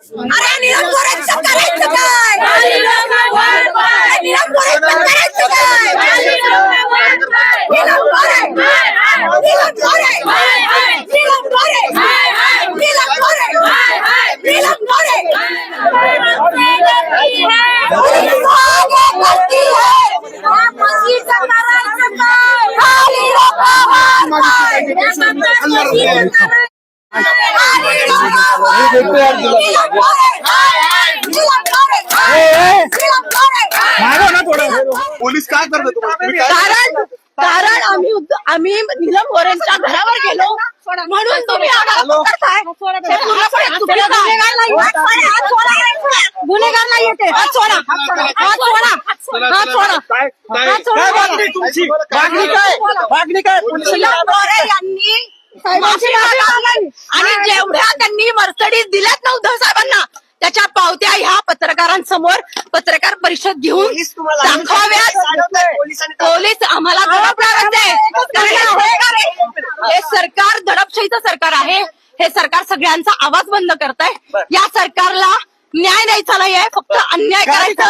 अरे नीरज मोरेंचं करायचं काय अरे नीरज मोरेंचं करायचं काय नीलम मोरे नीलम मोरे नीलम मोरे नीलम मोरे नीलम मोरे पुलिस आगे बढ़ती है मस्जिदचं करायचं काय खाली लोकं पोलीस काय करतात तुम्हाला? कारण कारण आम्ही आम्ही नीलम गोरेंच्या घरावर गेलो म्हणून तुम्ही आम्हाला पकडताय. हे पूर्णपणे चुकीचं आहे. गुन्हेगार नाही येते हात सोडा हात सोडा हात सोडा हात सोडा काय काय हात सोडा. काय मागणी तुमची मागणी काय मागणी काय नीलम गोरे यांनी. आणि जेवढ्या त्यांनी मर्सडीज दिल्यात ना उद्धव साहेबांना त्याच्या पावत्या ह्या पत्रकारांसमोर पत्रकार परिषद घेऊन दाखवाव्यात पोलीस आम्हाला आहे. हे सरकार दडपशाहीचं सरकार आहे. हे सरकार सगळ्यांचा आवाज बंद करत आहे या सरकारला न्याय द्यायचा नाहीये. फक्त अन्याय करायचा.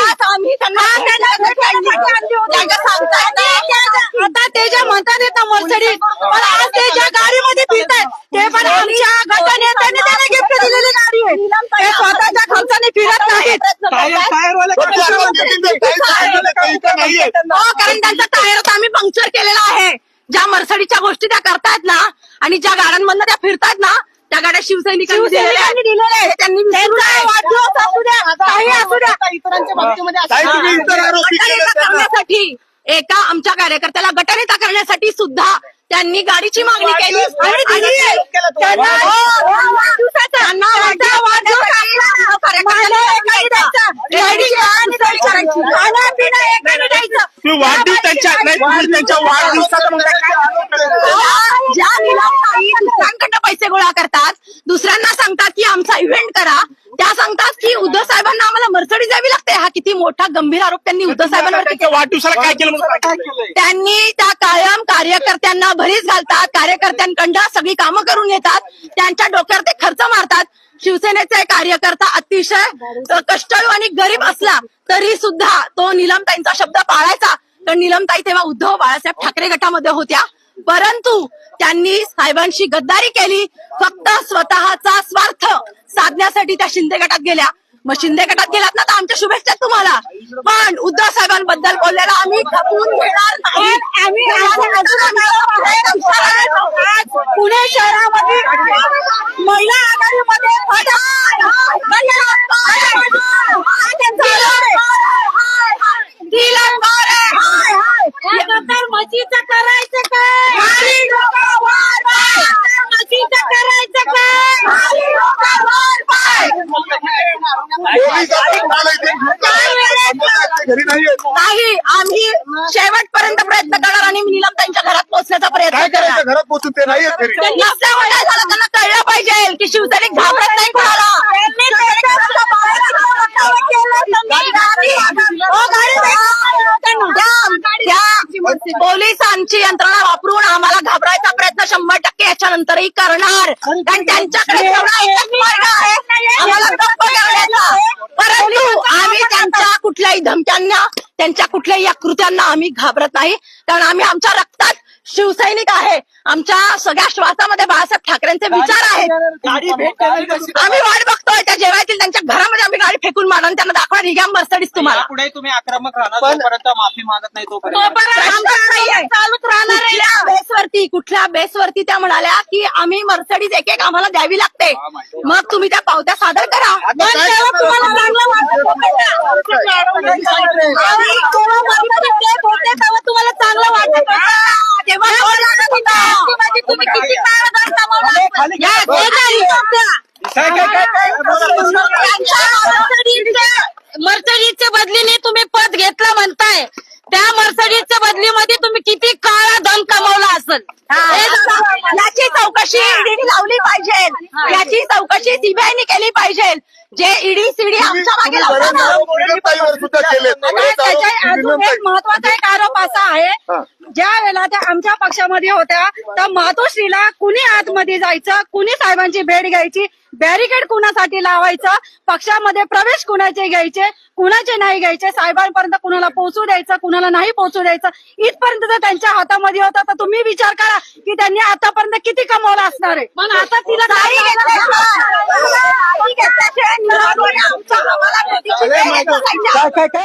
आज आम्ही त्यांना सांगता येत नाही. आता ते जे म्हणतात येतं मर्सडीज पण आज ते ज्या गाडीमध्ये फिरतात ते पण आमच्या गटनेत्यांनी त्यांना गिफ्ट दिलेली गाडी आहे ते स्वतःच्या खर्चाने फिरत नाहीत नाहीये हो कारण त्यांचा टायर आम्ही पंक्चर केलेला आहे. ज्या मर्सडीच्या गोष्टी त्या करतायत ना आणि ज्या गाड्यांमधनं त्या फिरतायत ना त्या गाड्या शिवसैनिकांनी दिलेल्या आहेत. त्यांनी. करण्यासाठी एका आमच्या कार्यकर्त्याला गटनेता करण्यासाठी सुद्धा त्यांनी गाडीची मागणी केली. आणि. त्यांना त्यांना वाढदिवस- वाढदिवसासाठी कार्यकर्त्याला एकाही द्यायचा. गाडीची आणि सोय करायची. खाणं-पिणं एकाने द्यायचं. तुम्ही वाढदिवस त्यांच्या त्यांच्या वाढदिवसाचा? ज्या दुसऱ्यांकडनं पैसे गोळा करतात दुसऱ्यांना सांगतात की आमचा इव्हेंट करा. त्या सांगतात की उद्धव साहेबांना आम्हाला मर्सडी द्यावी लागते. हा किती मोठा गंभीर आरोप त्यांनी उद्धव साहेबांवर त्यांच्या काय केलं? त्यांनी त्या कायम कार्यकर्त्यांना भरीस घालतात. कार्यकर्त्यांकडं सगळी कामं करून घेतात. त्यांच्या डोक्यावर ते खर्च मारतात. शिवसेनेचे कार्यकर्ता अतिशय कष्टाळू आणि गरीब असला तरी सुद्धा तो निलमताईंचा शब्द पाळायचा. तर निलमताई तेव्हा उद्धव बाळासाहेब ठाकरे गटामध्ये होत्या. परंतु त्यांनी साहेबांशी गद्दारी केली. फक्त स्वतःचा स्वार्थ साधण्यासाठी त्या शिंदे गटात गेल्या. मग शिंदे गटात गेलात ना तर आमच्या शुभेच्छा तुम्हाला. पण उद्धव साहेबांबद्दल बोललेला आम्ही खपवून घेणार नाही. पुणे शहरामध्ये महिला मशीचं करायचं काय? करायचं घरी नाही आम्ही शेवटपर्यंत प्रयत्न करणार आणि निलम त्यांच्या घरात पोहोचण्याचा प्रयत्न काय करणार. करायचं घरात पोहोचून ते नाही येत घरी. ते नसल्यामुळे काय झालं त्यांना कळलं पाहिजे की शिवसैनिक घाबरत नाही कोणाला हो, त्या- त्या पोलिसांची यंत्रणा वापरून आम्हाला घाबरायचा प्रयत्न शंभर टक्के याच्यानंतरही करणार. कारण त्यांच्याकडे तेवढा एकच मार्ग आहे. आम्हाला गप्प करण्याचा परंतु आम्ही त्यांच्या कुठल्याही धमक्यांना त्यांच्या कुठल्याही या कृत्यांना आम्ही घाबरत नाही. कारण आम्ही आमच्या रक्तात शिवसैनिक आहे. आमच्या सगळ्या श्वासामध्ये बाळासाहेब ठाकरेंचे विचार आहेत? आम्ही वाट बघतोय त्या जेव्हा येतील त्यांच्या घरामध्ये आम्ही गाडी फेकून मारून त्यांना दाखवा निघ्या मर्सडीज तुम्हाला. पुढे तुम्ही आक्रमक राहणार माफी मागत नाही तोपर्यंत. चालूच राहणार आहे. कुठल्या बेसवरती कुठल्या बेसवरती त्या म्हणाल्या की आम्ही मर्सडीज एक एक आम्हाला द्यावी लागते मग तुम्ही त्या पावत्या सादर करा पण तेव्हा तुम्हाला चांगलं वाटत होतं का? आम्ही जेव्हा Mercedes देत होते तेव्हा तुम्हाला चांगलं वाटत होतं. तेव्हा गोड लागत होतं. तुम्ही किती काळ घर कमावला? या, ते नाही होतं. काय काय काय काय मर्सडीजच्या बदलीने तुम्ही पद घेतलं म्हणताय त्या मर्सडीजच्या बदलीमध्ये तुम्ही किती काळा धन कमवला असेल? याची चौकशी ईडीने लावली पाहिजे. याची चौकशी सीबीआयने केली पाहिजे. जे ईडी सीडी आमच्या मागे लावतात पूनमताईवर त्याच्या अजून एक महत्त्वाचा एक आरोप असा हा. आहे ज्या वेळेला त्या आमच्या पक्षामध्ये होत्या तर मातोश्रीला कुणी आतमध्ये जायचं कुणी साहेबांची भेट घ्यायची बॅरिकेड कुणासाठी लावायचं पक्षामध्ये प्रवेश कुणाचे घ्यायचे कुणाचे नाही घ्यायचे साहेबांपर्यंत कुणाला पोहोचू द्यायचं कुणाला नाही पोहोचू द्यायचं इथपर्यंत जर त्यांच्या हातामध्ये होतं तर तुम्ही विचार करा की त्यांनी आतापर्यंत किती कमवलं असणार आहे. पण आता तिला नाही. घेतल्याशिवाय- नाही